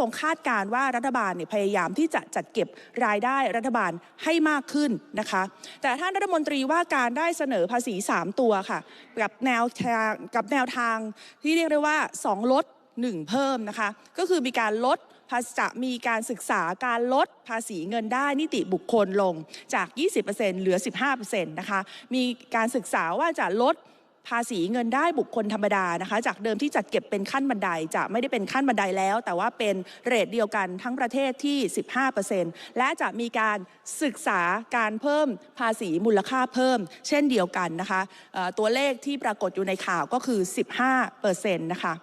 คงคาดการ์ว่ารัฐบาลเนี่ยพยายามที่จะจัดเก็บรายได้รัฐบาลให้มากขึ้นนะคะ แต่ท่านรัฐมนตรีว่าการได้เสนอภาษี 3 ตัวค่ะ กับแนวทางกับแนวทางที่เรียกได้ว่า 2 ลด 1 เพิ่มนะคะ ก็คือมีการลดภาษีจะมีการศึกษาการลดภาษีเงินได้นิติบุคคลลงจาก 20%เหลือ 15%นะคะ มีการศึกษาว่าจะลด ภาษีเงินได้บุคคลธรรมดานะคะ จากเดิมที่จัดเก็บเป็นขั้นบันไดจะไม่ได้เป็นขั้นบันไดแล้ว แต่ว่าเป็นเรทเดียวกันทั้งประเทศที่ 15%และจะมีการศึกษาการเพิ่มภาษีมูลค่าเพิ่ม เช่นเดียวกันนะคะตัวเลขที่ปรากฏอยู่ในข่าวก็คือ 15%นะคะ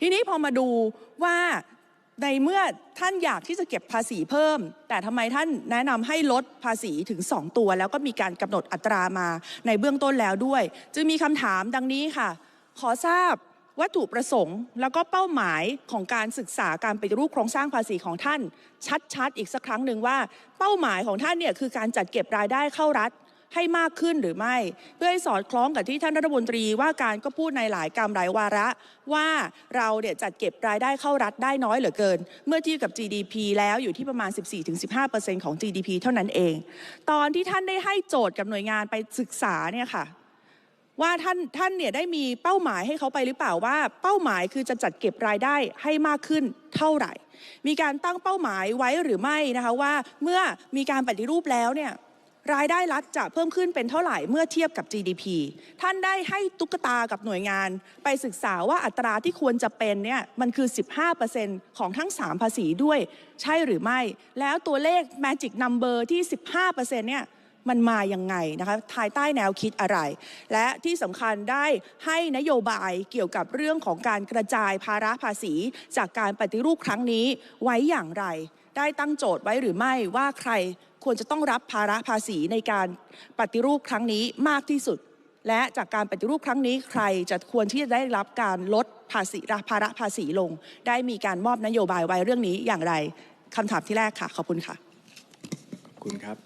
ทีนี้พอมาดูว่า ในเมื่อท่านอยากที่จะเก็บภาษีเพิ่ม แต่ทำไมท่านแนะนำให้ลดภาษีถึง 2 ตัว แล้วก็มีการกำหนดอัตรามาในเบื้องต้นแล้วด้วย จึงมีคำถามดังนี้ค่ะ ขอทราบวัตถุประสงค์ แล้วก็เป้าหมายของการศึกษาการปฏิรูปโครงสร้างภาษีของท่าน ชัดๆ อีกสักครั้งหนึ่งว่า เป้าหมายของท่านเนี่ยคือการจัดเก็บรายได้เข้ารัฐ ให้มากขึ้นหรือไม่ เพื่อให้สอดคล้องกับที่ท่านรัฐมนตรีว่าการก็พูดในหลายกรรมหลายวาระ ว่าเราเนี่ยจัดเก็บรายได้เข้ารัฐได้น้อยเหลือเกิน เมื่อเทียบกับ GDP แล้วอยู่ที่ประมาณ 14-15%ของ GDP เท่านั้นเอง ตอนที่ท่านได้ให้โจทย์กับหน่วยงานไปศึกษาเนี่ยค่ะว่าท่านท่านเนี่ยได้มีเป้าหมายให้เขาไปหรือเปล่าว่า เป้าหมายคือจะจัดเก็บรายได้ให้มากขึ้นเท่าไหร่ มีการตั้งเป้าหมายไว้หรือไม่นะคะว่าเมื่อมีการปฏิรูปแล้วเนี่ย รายได้รัฐจะเพิ่มขึ้นเป็นเท่าไหร่เมื่อเทียบกับ GDP ท่านได้ให้ตุ๊กตากับหน่วยงาน ไปศึกษาว่าอัตราที่ควรจะเป็นเนี่ยมันคือ 15%ของทั้ง 3 ภาษีด้วย ใช่หรือไม่ แล้วตัวเลข Magic Number ที่ 15%เนี่ยมันมายังไงนะคะภายใต้แนวคิดอะไร และที่สำคัญได้ให้นโยบายเกี่ยวกับเรื่องของการกระจายภาระภาษี จากการปฏิรูปครั้งนี้ไว้อย่างไร ได้ตั้งโจทย์ไว้หรือไม่ว่าใคร ควรจะต้องรับภาระภาษีในการปฏิรูปครั้งนี้มากที่สุด และจากการปฏิรูปครั้งนี้ใครจะควรที่จะได้รับการลดภาษีภาระภาษีลง ได้มีการมอบนโยบายไว้เรื่องนี้อย่างไรคำถามที่แรกค่ะ ขอบคุณค่ะขอบคุณครับ